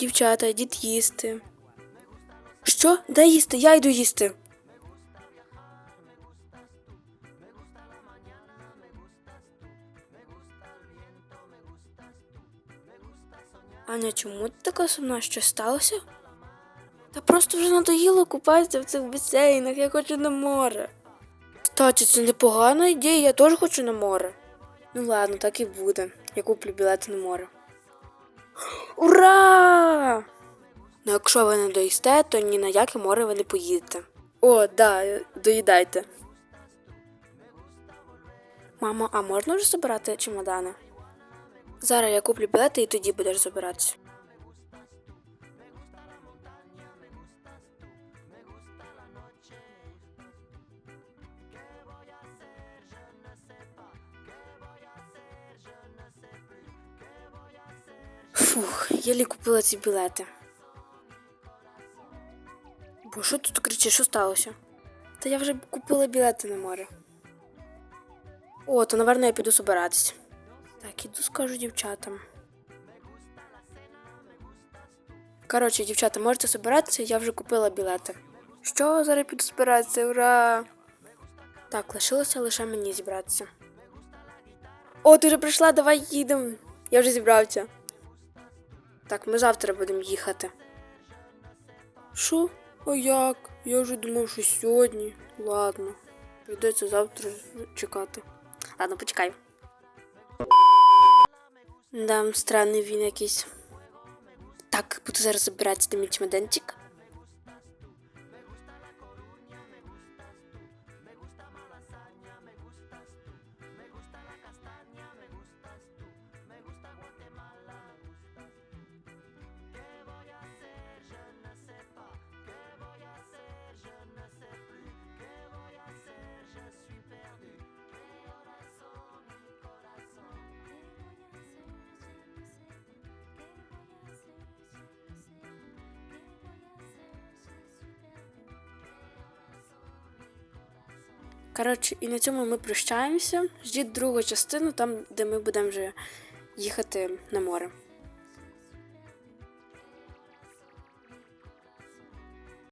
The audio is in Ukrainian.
Дівчата, йдіть їсти. Що? Де їсти? Я йду їсти. Аня, чому ти така сумна? Що сталося? Та просто вже надоїло купатися в цих басейнах, я хочу на море. Кстати, це непогана ідея, я теж хочу на море. Ну ладно, так і буде. Я куплю білети на море. Ура! Ну, якщо ви не доїсте, то ні на яке море ви не поїдете. О, да, доїдайте. Мамо, а можна вже забирати чемодани? Зараз я куплю білети і тоді будеш забиратися. Фух, єлі купила ці білети. Бо що тут кричиш, що сталося? Та я вже купила білети на море. О, то, напевно, я піду собиратися. Так, іду скажу дівчатам. Коротше, дівчата, можете собиратися, я вже купила білети. Що, зараз піду збиратися, ура! Так, лишилося лише мені зібратися. О, ти вже прийшла, давай їдемо. Я вже зібрався. Так, ми завтра будемо їхати. Що? А як? Я вже думав, що сьогодні. Ладно, прийдеться завтра чекати. Ладно, почекай. Да, странний він якийсь. Так, буду зараз забиратися до мій чемоданчик. Коротше, і на цьому ми прощаємося. Ждіть другу частину, там, де ми будемо вже їхати на море.